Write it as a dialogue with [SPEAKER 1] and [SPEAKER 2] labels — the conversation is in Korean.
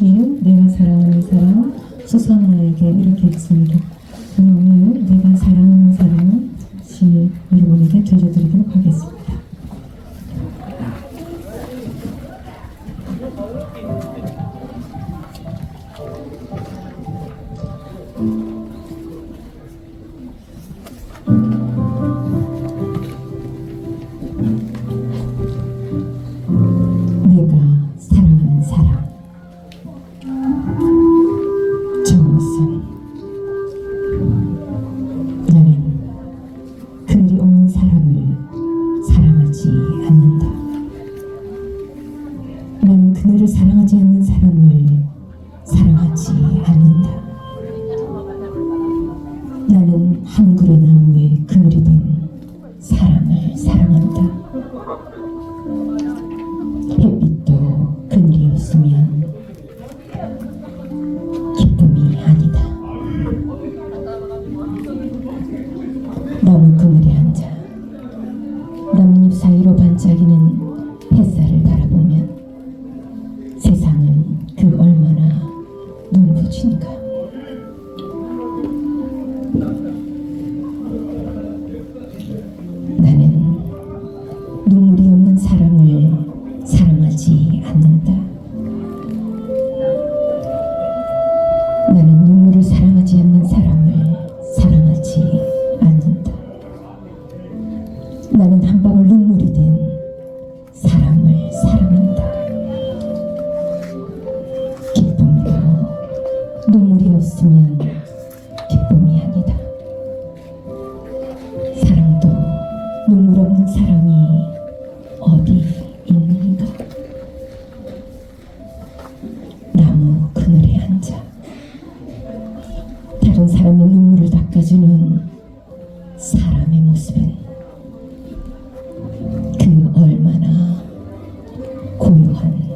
[SPEAKER 1] 하기를 내가 사랑하는 사람 수선아에게 이렇게 했습니다. 오늘 내가 사랑하는 사람 시 여러분에게 들려드리도록 하겠습니다. 사랑하지 않는 사람을 사랑하지 않는다. 나는 한 그루 나무에 그늘이 된 사람을 사랑한다. 햇빛도 그늘이 없으면 기쁨이 아니다. 나무 그늘에 앉아 남잎 사이로 반짝이는 性感。 있으면 기쁨이 아니다. 사랑도 눈물 없는 사랑이 어디 있는가? 나무 그늘에 앉아 다른 사람의 눈물을 닦아주는 사람의 모습은 그 얼마나 고요한